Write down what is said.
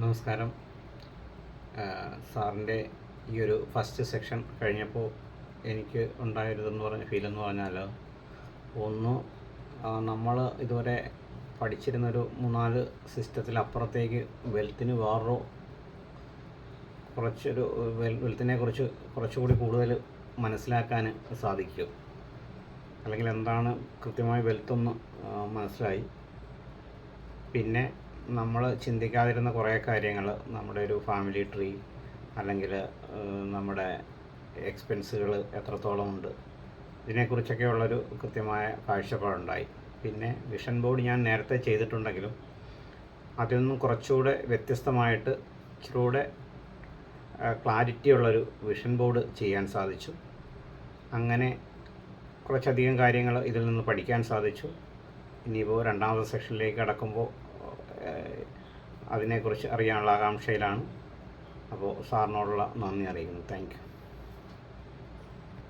നമസ്കാരം. സാറിന്റെ ഈ ഒരു ഫസ്റ്റ് സെക്ഷൻ കഴിഞ്ഞപ്പോൾ എനിക്ക് ഉണ്ടായിരുതെന്ന് പറഞ്ഞ ഫീൽ എന്ന് പറഞ്ഞാൽ ഒന്ന് നമ്മൾ ഇതുവരെ പഠിച്ചിരുന്നൊരു മൂന്നാൽ സിസ്റ്റത്തിലപ്പുറത്തേക്ക് വെൽത്തിന് വേറൊരു കുറച്ചൊരു വെൽ വെൽത്തിനെ കുറിച്ച് കുറച്ചുകൂടി കൂടുതൽ മനസ്സിലാക്കാൻ സാധിക്കും. അല്ലെങ്കിൽ എന്താണ് കൃത്യമായി വെൽത്തൊന്ന് മനസ്സിലായി. പിന്നെ നമ്മൾ ചിന്തിക്കാതിരുന്ന കുറേ കാര്യങ്ങൾ നമ്മുടെ ഒരു ഫാമിലി ട്രീ അല്ലെങ്കിൽ നമ്മുടെ എക്സ്പെൻസുകൾ എത്രത്തോളം ഉണ്ട്. ഇതിനെക്കുറിച്ചൊക്കെ ഉള്ളൊരു കൃത്യമായ കാഴ്ചപ്പാടുണ്ടായി. പിന്നെ വിഷൻ ബോർഡ് ഞാൻ നേരത്തെ ചെയ്തിട്ടുണ്ടെങ്കിലും അതിൽ നിന്നും കുറച്ചുകൂടെ വ്യത്യസ്തമായിട്ട് ഇച്ചിരൂടെ ക്ലാരിറ്റി ഉള്ളൊരു വിഷൻ ബോർഡ് ചെയ്യാൻ സാധിച്ചു. അങ്ങനെ കുറച്ചധികം കാര്യങ്ങൾ ഇതിൽ നിന്ന് പഠിക്കാൻ സാധിച്ചു. ഇനിയിപ്പോൾ രണ്ടാമത്തെ സെക്ഷനിലേക്ക് കടക്കുമ്പോൾ അതിനെക്കുറിച്ച് അറിയാനുള്ള ആകാംക്ഷയിലാണ്. അപ്പോൾ സാറിനോടുള്ള നന്ദി അറിയിക്കുന്നു. താങ്ക്